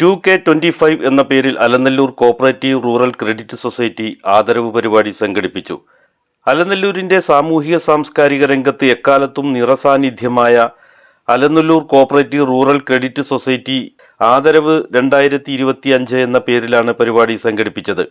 To K twenty five എന്ന പേരിൽ Alanallur cooperative rural credit society ആദരവ് പരിപാടി സംഘടിപ്പിച്ചു. അലനല്ലൂരിന്റെ സാമൂഹിക സാംസ്കാരിക രംഗത്ത് എക്കാലത്തും നിറസാന്നിധ്യമായ Alanallur cooperative rural credit society ആദരവ് രണ്ടായിരത്തി ഇരുപത്തിയഞ്ച് എന്ന പേരിലാണ് പരിപാടി സംഘടിപ്പിച്ചത്.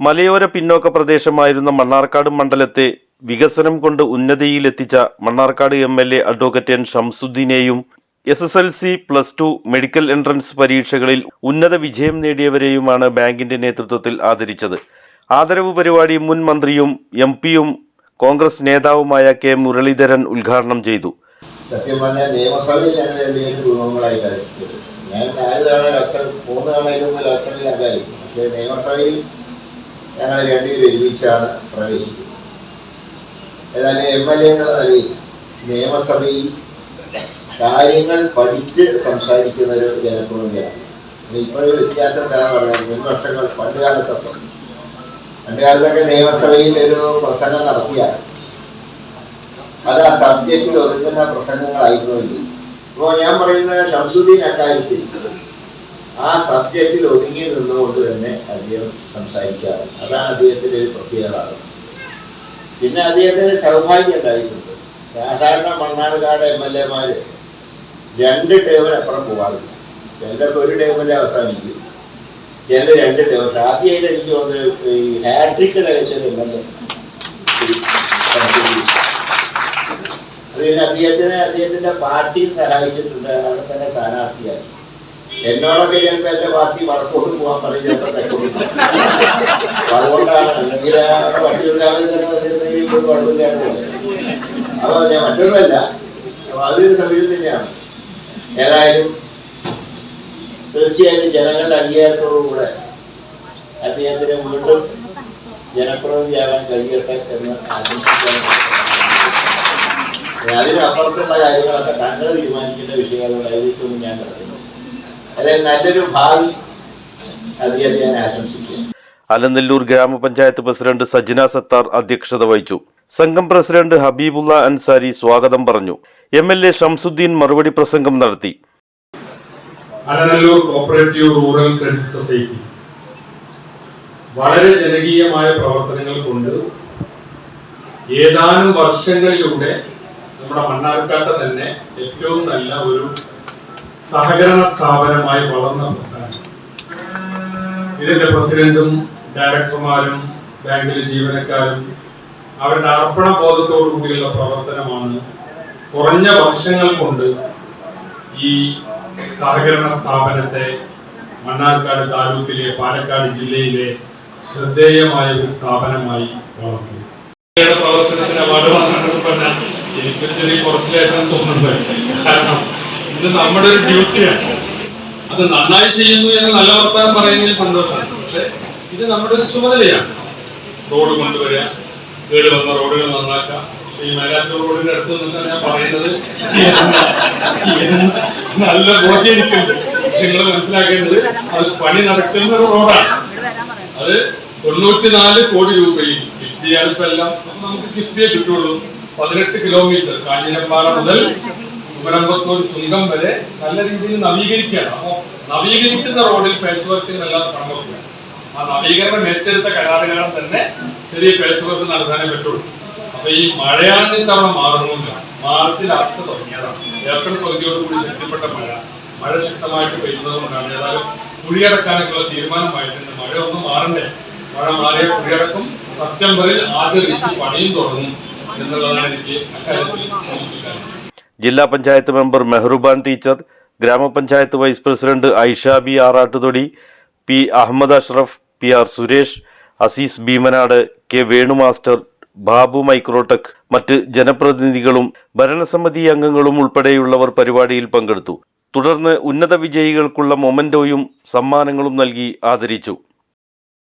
മലയോര പിന്നോക്ക പ്രദേശമായിരുന്ന മണ്ണാർക്കാട് മണ്ഡലത്തെ വികസനം കൊണ്ട് ഉന്നതിയിലെത്തിച്ച Mannarkkad M L A advocate N ഷംസുദ്ദീനെയും S S L C plus two medical entrance പരീക്ഷകളിൽ ഉന്നത വിജയം നേടിയവരെയുമാണ് ബാങ്കിന്റെ നേതൃത്വത്തിൽ ആദരിച്ചത്. ആദരവ് പരിപാടി മുൻ മന്ത്രിയും എം പിയും കോൺഗ്രസ് നേതാവുമായ കെ മുരളീധരൻ ഉദ്ഘാടനം ചെയ്തു. സത്യം പറഞ്ഞാൽ നിയമസഭയിൽ ഞങ്ങൾ എന്തെങ്കിലും കുടുംബങ്ങളായിട്ടാണ് ഞാൻ നാല് തവണ ലക്ഷം മൂന്ന് തവണ ഇരുപത് ലക്ഷത്തിൽ അല്ലായി പക്ഷേ നിയമസഭയിൽ ഞങ്ങൾ രണ്ടുപേരും ഒരുമിച്ചാണ് പ്രവേശിക്കുന്നത് ഏതായാലും എം എൽ എന്നുള്ള നിയമസഭയിൽ കാര്യങ്ങൾ പഠിച്ച് സംസാരിക്കുന്ന ഒരു ജനപ്രതിനിധിയാണ് ഇപ്പോഴൊരു വ്യത്യാസം എന്താണെന്ന് പറഞ്ഞാൽ മുൻ വർഷങ്ങൾ പണ്ട് കാലത്തൊക്കെ. പണ്ട് കാലത്തൊക്കെ നിയമസഭയിൽ ഒരു പ്രസംഗം നടത്തിയാൽ അത് ആ സബ്ജക്റ്റിൽ ഒതുക്കുന്ന പ്രസംഗങ്ങളായിരുന്നുവെങ്കിൽ. ഇപ്പോൾ ഞാൻ പറയുന്ന ഷംസുദ്ദീൻ അക്കാര്യത്തിൽ ആ സബ്ജക്റ്റിൽ ഒതുങ്ങി നിന്നുകൊണ്ട് തന്നെ അദ്ദേഹം സംസാരിക്കാറ് അതാണ് അദ്ദേഹത്തിന്റെ ഒരു പ്രത്യേകത. പിന്നെ അദ്ദേഹത്തിന് സൗഭാഗ്യം ഉണ്ടായിട്ടുണ്ട്. സാധാരണ മണ്ണാർക്കാട് എം എൽ എമാർ രണ്ട് ടേബിൾ അപ്പുറം പോകാറില്ല ചിലർക്ക് ഒരു ടേബിളിൽ അവസാനിക്കും. ചില രണ്ട് ടേബിൾ. ആദ്യമായിട്ട് എനിക്ക് തോന്നുന്നത് ഈ ഹാട്രിക്ക് കഴിച്ചത് എം എൽ എ അത് പിന്നെ അദ്ദേഹത്തിന് അദ്ദേഹത്തിന്റെ പാർട്ടി സഹായിച്ചിട്ടുണ്ട്. അവിടെ തന്നെ സ്ഥാനാർത്ഥിയായി. എന്നോടൊക്കെ ചിലപ്പോൾ എന്റെ പാർട്ടി വടക്കോട്ട് പോകാൻ പറയും അതുകൊണ്ടാണ്. അല്ലെങ്കിൽ അപ്പൊ ഞാൻ മറ്റൊന്നുമല്ല. അപ്പൊ അതൊരു സമീപം തന്നെയാണ് ഏതായാലും തീർച്ചയായിട്ടും ജനങ്ങളുടെ അംഗീകാരത്തോടുകൂടെ അദ്ദേഹത്തിന് വീണ്ടും ജനപ്രതിനിധിയാകാൻ കഴിയട്ടെ എന്ന് ആശംസിക്കാൻ അതിനപ്പുറത്തുള്ള കാര്യങ്ങളൊക്കെ താങ്കൾ തീരുമാനിക്കേണ്ട വിഷയങ്ങളോട് അതിലേക്കൊന്നും ഞാൻ പറയുന്നു അതായത് നല്ലൊരു ഭാവി അദ്ദേഹത്തെ ഞാൻ ആശംസിക്കുന്നു. അലനല്ലൂർ ഗ്രാമപഞ്ചായത്ത് പ്രസിഡന്റ് സജ്ന സത്താർ അധ്യക്ഷത വഹിച്ചു. സംഘം പ്രസിഡന്റ് ഹബീബുള്ള അൻസാരി സ്വാഗതം പറഞ്ഞു. എം എൽ എ ഷംസുദ്ദീൻ മറുപടി പ്രസംഗം നടത്തി. Cooperative rural credit society. വളരെ ജനകീയമായ പ്രവർത്തനങ്ങൾ കൊണ്ട് ഏതാനും വർഷങ്ങളിലൂടെ നമ്മുടെ മണ്ണാർക്കാട്ട് തന്നെ ഏറ്റവും നല്ല ഒരു സഹകരണ സ്ഥാപനമായി വളർന്ന പ്രസ്ഥാനം. ഇതിന്റെ പ്രസിഡന്റും ഡയറക്ടർമാരും ബാങ്കിലെ ജീവനക്കാരും അവരുടെ അർപ്പണ ബോധത്തോടു കൂടിയുള്ള പ്രവർത്തനമാണ് കുറഞ്ഞ വർഷങ്ങൾ കൊണ്ട് ഈ സഹകരണ സ്ഥാപനത്തെ മണ്ണാർക്കാട് താലൂക്കിലെ പാലക്കാട് ജില്ലയിലെ ശ്രദ്ധേയമായ ഒരു സ്ഥാപനമായി വളർത്തി. പ്രവർത്തനത്തിന് അവാർഡ് വാങ്ങുന്നപ്പോൾ എനിക്കൊരു ചെറിയ കുറച്ചിലായിട്ടാണ് തോന്നുന്നത്. കാരണം ഇത് നമ്മുടെ ഒരു ഡ്യൂട്ടിയാണ് അത് നന്നായി ചെയ്യുന്നു എന്ന് നല്ല വർത്താനം പറയുന്നതിൽ സന്തോഷമാണ്. പക്ഷെ ഇത് നമ്മുടെ ഒരു ചുമതലയാണ്. റോഡ് കൊണ്ടുവരിക കേട് വന്ന റോഡുകൾ നന്നാക്കാം. ഈ മേലാറ്റൂർ റോഡിന്റെ അടുത്ത് നിന്ന് ഞാൻ പറയുന്നത്. നല്ല ബോധ്യം നിങ്ങൾ മനസ്സിലാക്കേണ്ടത് അത് പണി നടക്കുന്ന ഒരു റോഡാണ്. അത് തൊണ്ണൂറ്റിനാല് കോടി രൂപയിൽ കിഫ്ബിയാണ് ഇപ്പൊ എല്ലാം നമുക്ക് കിഫ്ബിയെ കിട്ടുള്ളൂ. പതിനെട്ട് കിലോമീറ്റർ കാഞ്ഞിരപ്പാറ മുതൽ കുമരമ്പത്തൂർ ചുങ്കം വരെ നല്ല രീതിയിൽ നവീകരിക്കുകയാണ്. അപ്പോൾ നവീകരിക്കുന്ന റോഡിൽ പാച്ച് വർക്കിനെല്ലാം പണം വെക്കുക ആ നവീകരണം ഏറ്റെടുത്ത കരാറുകാരൻ തന്നെ ചെറിയ പേച്ചുവർക്ക് നടത്താനേ പറ്റുള്ളൂ. അപ്പൊ ഈ മഴയാണ് ഇത്തവണ മാറുന്നില്ല മാർച്ചിൽ അവസ്ഥ തുടങ്ങിയതാണ്. ഏപ്രിൽ പകുതിയോടുകൂടി ശക്തിപ്പെട്ട മഴ. മഴ ശക്തമായിട്ട് പെയ്യുന്നത് കൊണ്ടാണ് ഏതായാലും കുഴിയടക്കാനൊക്കെയുള്ള തീരുമാനമായിട്ടുണ്ട്. മഴ ഒന്നും മാറണ്ടേ. മഴ മാറിയ കുഴിയടക്കും സെപ്റ്റംബറിൽ ആദ്യ റീച്ച് പണിയും തുടങ്ങും എന്നുള്ളതാണ് എനിക്ക് അക്കാര്യത്തിൽ സൂചിപ്പിക്കാൻ ജില്ലാ പഞ്ചായത്ത് മെമ്പർ മെഹ്റുബാൻ ടീച്ചർ ഗ്രാമപഞ്ചായത്ത് vice president Aisha B Arattuthodi P Ahammed Ashraf P R Suresh Azeez Bheemanad K Venu master Babu Microtech മറ്റ് ജനപ്രതിനിധികളും ഭരണസമിതി അംഗങ്ങളും ഉൾപ്പെടെയുള്ളവർ പരിപാടിയിൽ പങ്കെടുത്തു. തുടർന്ന് ഉന്നത വിജയികൾക്കുള്ള മൊമെന്റോയും സമ്മാനങ്ങളും നൽകി ആദരിച്ചു.